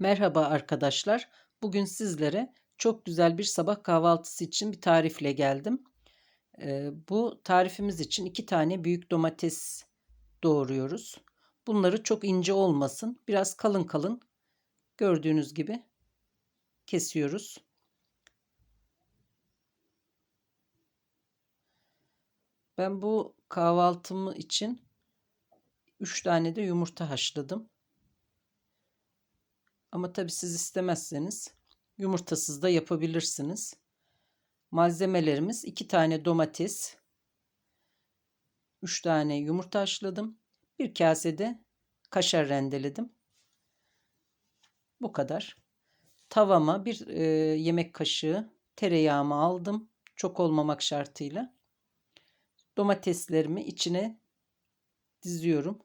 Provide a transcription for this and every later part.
Merhaba arkadaşlar. Bugün sizlere çok güzel bir sabah kahvaltısı için bir tarifle geldim. Ee, bu tarifimiz için iki tane büyük domates doğruyoruz. Bunları çok ince olmasın. Biraz kalın kalın gördüğünüz gibi kesiyoruz. Ben bu kahvaltımı için 3 tane de yumurta haşladım. Ama tabi siz istemezseniz yumurtasız da yapabilirsiniz. Malzemelerimiz 2 tane domates, 3 tane yumurta haşladım. Bir kasede kaşar rendeledim. Bu kadar. Tavama bir e, yemek kaşığı tereyağımı aldım. Çok olmamak şartıyla. Domateslerimi içine diziyorum.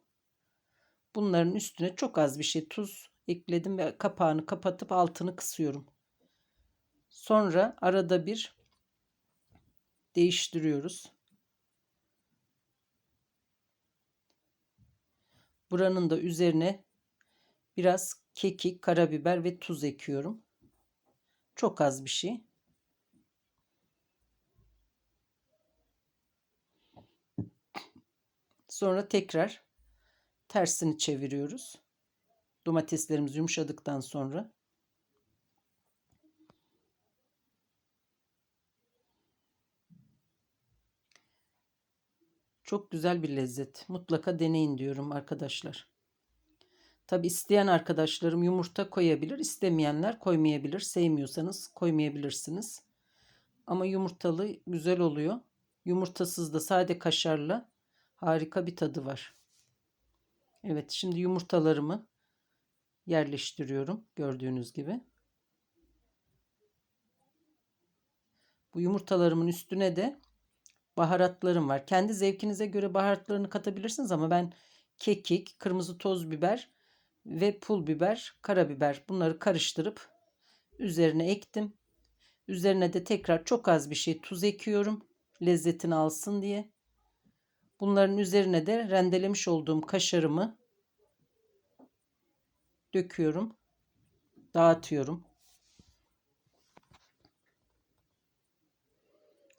Bunların üstüne çok az bir şey tuz ekledim ve kapağını kapatıp altını kısıyorum. Sonra arada bir değiştiriyoruz. Buranın da üzerine biraz kekik, karabiber ve tuz ekiyorum. Çok az bir şey. Sonra tekrar tersini çeviriyoruz. Domateslerimiz yumuşadıktan sonra Çok güzel bir lezzet. Mutlaka deneyin diyorum arkadaşlar. Tabi isteyen arkadaşlarım yumurta koyabilir. istemeyenler koymayabilir. Sevmiyorsanız koymayabilirsiniz. Ama yumurtalı güzel oluyor. Yumurtasız da sade kaşarla harika bir tadı var. Evet şimdi yumurtalarımı yerleştiriyorum gördüğünüz gibi. Bu yumurtalarımın üstüne de baharatlarım var. Kendi zevkinize göre baharatlarını katabilirsiniz ama ben kekik, kırmızı toz biber ve pul biber, karabiber bunları karıştırıp üzerine ektim. Üzerine de tekrar çok az bir şey tuz ekiyorum. Lezzetini alsın diye. Bunların üzerine de rendelemiş olduğum kaşarımı döküyorum. Dağıtıyorum.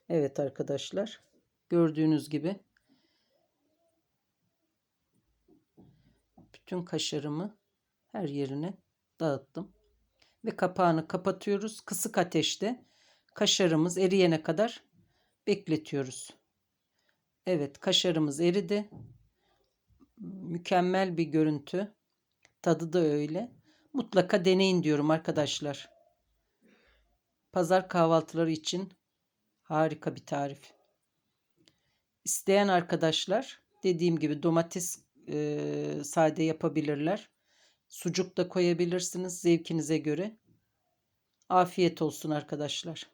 Evet arkadaşlar. Gördüğünüz gibi bütün kaşarımı her yerine dağıttım. Ve kapağını kapatıyoruz. Kısık ateşte kaşarımız eriyene kadar bekletiyoruz. Evet kaşarımız eridi. Mükemmel bir görüntü. Tadı da öyle. Mutlaka deneyin diyorum arkadaşlar. Pazar kahvaltıları için harika bir tarif. İsteyen arkadaşlar dediğim gibi domates e, sade yapabilirler. Sucuk da koyabilirsiniz zevkinize göre. Afiyet olsun arkadaşlar.